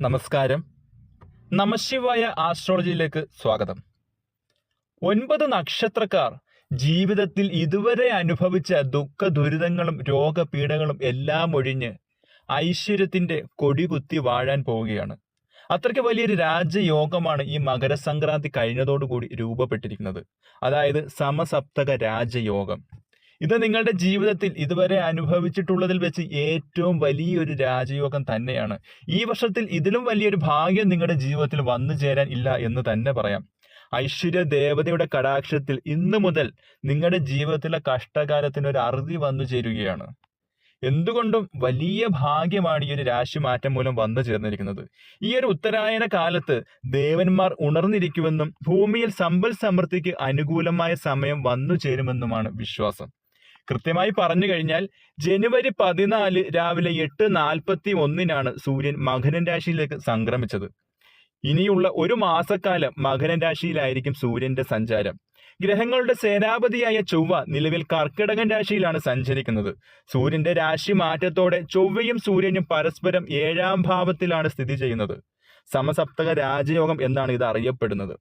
നമസ്കാരം. നമശിവായ ആസ്ട്രോളജിയിലേക്ക് സ്വാഗതം. ഒൻപത് നക്ഷത്രക്കാർ ജീവിതത്തിൽ ഇതുവരെ അനുഭവിച്ച ദുഃഖ ദുരിതങ്ങളും രോഗപീഠകളും എല്ലാം ഒഴിഞ്ഞ് ഐശ്വര്യത്തിന്റെ കൊടികുത്തി വാഴാൻ പോവുകയാണ്. അത്രയ്ക്ക് വലിയൊരു രാജയോഗമാണ് ഈ മകരസംക്രാന്തി കഴിഞ്ഞതോടുകൂടി രൂപപ്പെട്ടിരിക്കുന്നത്. അതായത് സമസപ്തക രാജയോഗം. ഇത് നിങ്ങളുടെ ജീവിതത്തിൽ ഇതുവരെ അനുഭവിച്ചിട്ടുള്ളതിൽ വെച്ച് ഏറ്റവും വലിയൊരു രാജയോഗം തന്നെയാണ്. ഈ വർഷത്തിൽ ഇതിലും വലിയൊരു ഭാഗ്യം നിങ്ങളുടെ ജീവിതത്തിൽ വന്നു ചേരാൻ ഇല്ല എന്ന് തന്നെ പറയാം. ഐശ്വര്യ ദേവതയുടെ കടാക്ഷത്തിൽ ഇന്നു മുതൽ നിങ്ങളുടെ ജീവിതത്തിലെ കഷ്ടകാലത്തിന് ഒരു അറുതി വന്നു ചേരുകയാണ്. എന്തുകൊണ്ടും വലിയ ഭാഗ്യമാണ് ഈ ഒരു രാശി മാറ്റം മൂലം വന്നു ചേർന്നിരിക്കുന്നത്. ഈ ഒരു ഉത്തരായന കാലത്ത് ദേവന്മാർ ഉണർന്നിരിക്കുമെന്നും ഭൂമിയിൽ സമ്പൽ സമൃദ്ധിക്ക് അനുകൂലമായ സമയം വന്നു ചേരുമെന്നുമാണ് വിശ്വാസം. കൃത്യമായി പറഞ്ഞു കഴിഞ്ഞാൽ ജനുവരി പതിനാല് രാവിലെ എട്ട് നാൽപ്പത്തി ഒന്നിനാണ് സൂര്യൻ മകരൻ രാശിയിലേക്ക് സംക്രമിച്ചത്. ഇനിയുള്ള ഒരു മാസക്കാലം മകരൻ രാശിയിലായിരിക്കും സൂര്യന്റെ സഞ്ചാരം. ഗ്രഹങ്ങളുടെ സേനാപതിയായ ചൊവ്വ നിലവിൽ കർക്കിടകൻ രാശിയിലാണ് സഞ്ചരിക്കുന്നത്. സൂര്യന്റെ രാശി മാറ്റത്തോടെ ചൊവ്വയും സൂര്യനും പരസ്പരം ഏഴാം ഭാവത്തിലാണ് സ്ഥിതി ചെയ്യുന്നത്. സമസപ്തക രാജയോഗം എന്നാണ് ഇത് അറിയപ്പെടുന്നത്.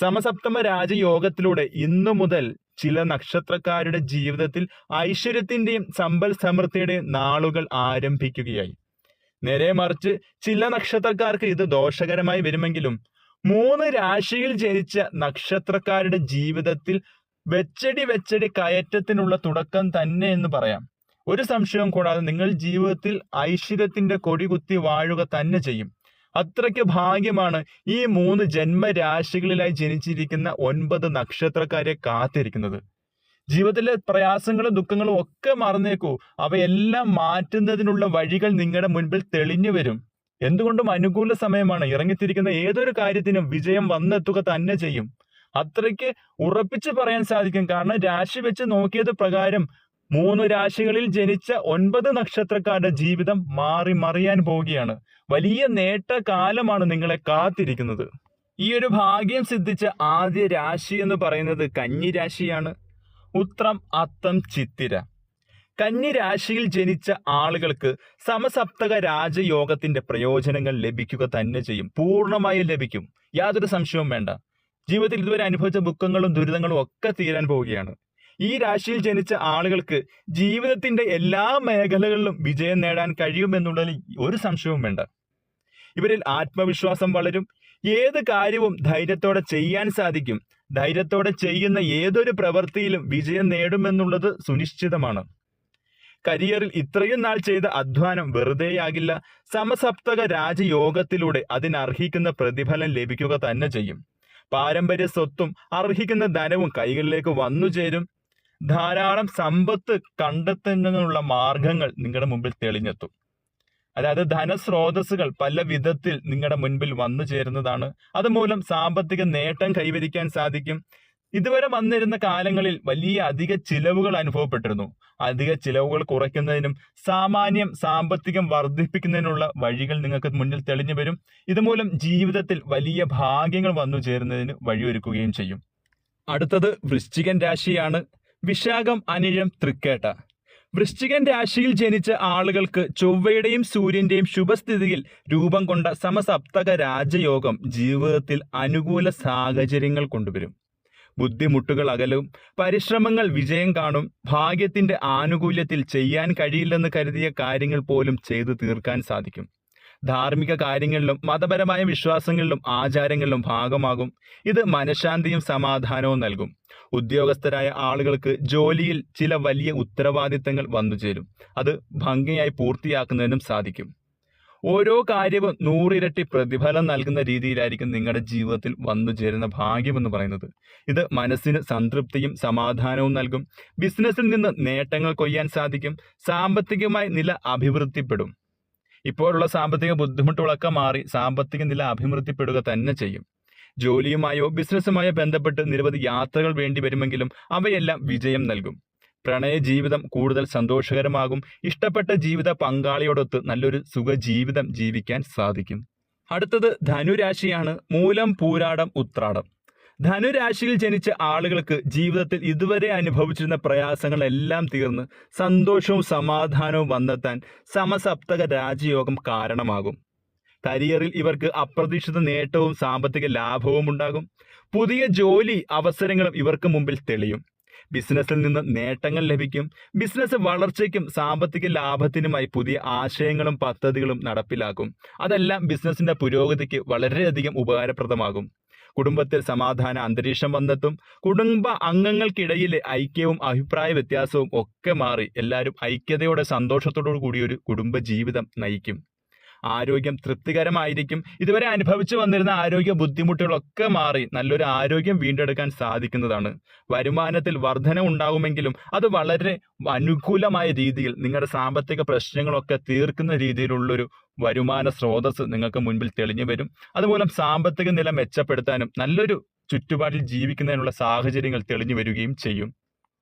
സമസപ്തമ രാജയോഗത്തിലൂടെ ഇന്നു മുതൽ ചില നക്ഷത്രക്കാരുടെ ജീവിതത്തിൽ ഐശ്വര്യത്തിന്റെയും സമ്പൽ സമൃദ്ധിയുടെയും നാളുകൾ ആരംഭിക്കുകയായി. നേരെ മറിച്ച് ചില നക്ഷത്രക്കാർക്ക് ഇത് ദോഷകരമായി വരുമെങ്കിലും മൂന്ന് രാശിയിൽ ജനിച്ച നക്ഷത്രക്കാരുടെ ജീവിതത്തിൽ വെച്ചടി വെച്ചടി കയറ്റത്തിനുള്ള തുടക്കം തന്നെ എന്ന് പറയാം. ഒരു സംശയവും കൂടാതെ നിങ്ങൾ ജീവിതത്തിൽ ഐശ്വര്യത്തിന്റെ കൊടികുത്തി വാഴുക തന്നെ ചെയ്യും. അത്രയ്ക്ക് ഭാഗ്യമാണ് ഈ മൂന്ന് ജന്മരാശികളിലായി ജനിച്ചിരിക്കുന്ന ഒൻപത് നക്ഷത്രക്കാരെ കാത്തിരിക്കുന്നത്. ജീവിതത്തിലെ പ്രയാസങ്ങളും ദുഃഖങ്ങളും ഒക്കെ മറന്നേക്കൂ. അവയെല്ലാം മാറ്റുന്നതിനുള്ള വഴികൾ നിങ്ങളുടെ മുൻപിൽ തെളിഞ്ഞു വരും. എന്തുകൊണ്ടും അനുകൂല സമയമാണ്. ഇറങ്ങിത്തിരിക്കുന്ന ഏതൊരു കാര്യത്തിനും വിജയം വന്നെത്തുക തന്നെ ചെയ്യും. അത്രയ്ക്ക് ഉറപ്പിച്ച് പറയാൻ സാധിക്കും. കാരണം രാശി വെച്ച് നോക്കിയത് പ്രകാരം മൂന്ന് രാശികളിൽ ജനിച്ച ഒൻപത് നക്ഷത്രക്കാരുടെ ജീവിതം മാറി മറിയാൻ പോവുകയാണ്. വലിയ നേട്ട കാലമാണ് നിങ്ങളെ കാത്തിരിക്കുന്നത്. ഈ ഒരു ഭാഗ്യം സിദ്ധിച്ച ആദ്യ രാശി എന്ന് പറയുന്നത് കന്നി രാശിയാണ്. ഉത്രം അത്തം ചിത്തിര. കന്നി രാശിയിൽ ജനിച്ച ആളുകൾക്ക് സമസപ്തക രാജയോഗത്തിന്റെ പ്രയോജനങ്ങൾ ലഭിക്കുക തന്നെ ചെയ്യും. പൂർണമായും ലഭിക്കും. യാതൊരു സംശയവും വേണ്ട. ജീവിതത്തിൽ ഇതുവരെ അനുഭവിച്ച ദുഃഖങ്ങളും ദുരിതങ്ങളും ഒക്കെ തീരാൻ പോവുകയാണ്. ഈ രാശിയിൽ ജനിച്ച ആളുകൾക്ക് ജീവിതത്തിന്റെ എല്ലാ മേഖലകളിലും വിജയം നേടാൻ കഴിയുമെന്നുള്ളതിൽ ഒരു സംശയവും വേണ്ട. ഇവരിൽ ആത്മവിശ്വാസം വളരും. ഏത് കാര്യവും ധൈര്യത്തോടെ ചെയ്യാൻ സാധിക്കും. ധൈര്യത്തോടെ ചെയ്യുന്ന ഏതൊരു പ്രവൃത്തിയിലും വിജയം നേടുമെന്നുള്ളത് സുനിശ്ചിതമാണ്. കരിയറിൽ ഇത്രയും നാൾ ചെയ്ത അധ്വാനം വെറുതെയാകില്ല. സമസപ്തക രാജയോഗത്തിലൂടെ അതിനർഹിക്കുന്ന പ്രതിഫലം ലഭിക്കുക തന്നെ ചെയ്യും. പാരമ്പര്യ സ്വത്തും അർഹിക്കുന്ന ധനവും കൈകളിലേക്ക് വന്നു ചേരും. ധാരാളം സമ്പത്ത് കണ്ടെത്തുന്നതിനുള്ള മാർഗങ്ങൾ നിങ്ങളുടെ മുമ്പിൽ തെളിഞ്ഞെത്തും. അതായത് ധനസ്രോതസ്സുകൾ പല വിധത്തിൽ നിങ്ങളുടെ മുൻപിൽ വന്നു ചേരുന്നതാണ്. അതുമൂലം സാമ്പത്തിക നേട്ടം കൈവരിക്കാൻ സാധിക്കും. ഇതുവരെ വന്നിരുന്ന കാലങ്ങളിൽ വലിയ അധിക ചിലവുകൾ അനുഭവപ്പെട്ടിരുന്നു. അധിക ചിലവുകൾ കുറയ്ക്കുന്നതിനും സാമാന്യം സാമ്പത്തികം വർദ്ധിപ്പിക്കുന്നതിനുള്ള വഴികൾ നിങ്ങൾക്ക് മുന്നിൽ തെളിഞ്ഞു വരും. ഇതുമൂലം ജീവിതത്തിൽ വലിയ ഭാഗ്യങ്ങൾ വന്നു ചേരുന്നതിന് വഴിയൊരുക്കുകയും ചെയ്യും. അടുത്തത് വൃശ്ചികൻ രാശിയാണ്. വിശാഖം അനിഴം തൃക്കേട്ട. വൃശ്ചികൻ രാശിയിൽ ജനിച്ച ആളുകൾക്ക് ചൊവ്വയുടെയും സൂര്യന്റെയും ശുഭസ്ഥിതിയിൽ രൂപം കൊണ്ട സമസപ്തക രാജയോഗം ജീവിതത്തിൽ അനുകൂല സാഹചര്യങ്ങൾ കൊണ്ടുവരും. ബുദ്ധിമുട്ടുകൾ അകലും പരിശ്രമങ്ങൾ വിജയം കാണും ഭാഗ്യത്തിന്റെ ആനുകൂല്യത്തിൽ ചെയ്യാൻ കഴിയില്ലെന്ന് കരുതിയ കാര്യങ്ങൾ പോലും ചെയ്തു തീർക്കാൻ സാധിക്കും. ധാർമ്മിക കാര്യങ്ങളിലും മതപരമായ വിശ്വാസങ്ങളിലും ആചാരങ്ങളിലും ഭാഗമാകും. ഇത് മനഃശാന്തിയും സമാധാനവും നൽകും. ഉദ്യോഗസ്ഥരായ ആളുകൾക്ക് ജോലിയിൽ ചില വലിയ ഉത്തരവാദിത്തങ്ങൾ വന്നുചേരും അത് ഭംഗിയായി പൂർത്തിയാക്കുന്നതിനും സാധിക്കും. ഓരോ കാര്യവും നൂറിരട്ടി പ്രതിഫലം നൽകുന്ന രീതിയിലായിരിക്കും നിങ്ങളുടെ ജീവിതത്തിൽ വന്നു ചേരുന്ന ഭാഗ്യമെന്ന് പറയുന്നത്. ഇത് മനസ്സിന് സംതൃപ്തിയും സമാധാനവും നൽകും. ബിസിനസ്സിൽ നിന്ന് നേട്ടങ്ങൾ കൊയ്യാൻ സാധിക്കും. സാമ്പത്തികമായി നില അഭിവൃദ്ധിപ്പെടും. ഇപ്പോഴുള്ള സാമ്പത്തിക ബുദ്ധിമുട്ടുകളൊക്കെ മാറി സാമ്പത്തിക നില അഭിവൃദ്ധിപ്പെടുക തന്നെ ചെയ്യും. ജോലിയുമായോ ബിസിനസ്സുമായോ ബന്ധപ്പെട്ട് നിരവധി യാത്രകൾ വേണ്ടി വരുമെങ്കിലും അവയെല്ലാം വിജയം നൽകും. പ്രണയ ജീവിതം കൂടുതൽ സന്തോഷകരമാകും. ഇഷ്ടപ്പെട്ട ജീവിത പങ്കാളിയോടൊത്ത് നല്ലൊരു സുഖജീവിതം ജീവിക്കാൻ സാധിക്കും. അടുത്തത് ധനുരാശിയാണ്. മൂലം പൂരാടം ഉത്രാടം. ധനുരാശിയിൽ ജനിച്ച ആളുകൾക്ക് ജീവിതത്തിൽ ഇതുവരെ അനുഭവിച്ചിരുന്ന പ്രയാസങ്ങളെല്ലാം തീർന്ന് സന്തോഷവും സമാധാനവും വന്നെത്താൻ സമസപ്തക രാജയോഗം കാരണമാകും. കരിയറിൽ ഇവർക്ക് അപ്രതീക്ഷിത നേട്ടവും സാമ്പത്തിക ലാഭവും ഉണ്ടാകും. പുതിയ ജോലി അവസരങ്ങളും ഇവർക്ക് മുമ്പിൽ തെളിയും. ബിസിനസ്സിൽ നിന്ന് നേട്ടങ്ങൾ ലഭിക്കും. ബിസിനസ് വളർച്ചയ്ക്കും സാമ്പത്തിക ലാഭത്തിനുമായി പുതിയ ആശയങ്ങളും പദ്ധതികളും നടപ്പിലാക്കും. അതെല്ലാം ബിസിനസ്സിന്റെ പുരോഗതിക്ക് വളരെയധികം ഉപകാരപ്രദമാകും. കുടുംബത്തിൽ സമാധാന അന്തരീക്ഷം വന്നെത്തും. കുടുംബ അംഗങ്ങൾക്കിടയിലെ ഐക്യവും അഭിപ്രായ വ്യത്യാസവും ഒക്കെ മാറി എല്ലാവരും ഐക്യതയോടെ സന്തോഷത്തോടു കൂടി ഒരു കുടുംബ ജീവിതം നയിക്കും. ആരോഗ്യം തൃപ്തികരമായിരിക്കും. ഇതുവരെ അനുഭവിച്ചു വന്നിരുന്ന ആരോഗ്യ ബുദ്ധിമുട്ടുകളൊക്കെ മാറി നല്ലൊരു ആരോഗ്യം വീണ്ടെടുക്കാൻ സാധിക്കുന്നതാണ്. വരുമാനത്തിൽ വർധന ഉണ്ടാകുമെങ്കിലും അത് വളരെ അനുകൂലമായ രീതിയിൽ നിങ്ങളുടെ സാമ്പത്തിക പ്രശ്നങ്ങളൊക്കെ തീർക്കുന്ന രീതിയിലുള്ളൊരു വരുമാന സ്രോതസ് നിങ്ങൾക്ക് മുൻപിൽ തെളിഞ്ഞു വരും. അതുമൂലം സാമ്പത്തിക നില മെച്ചപ്പെടുത്താനും നല്ലൊരു ചുറ്റുപാടിൽ ജീവിക്കുന്നതിനുള്ള സാഹചര്യങ്ങൾ തെളിഞ്ഞു വരികയും ചെയ്യും.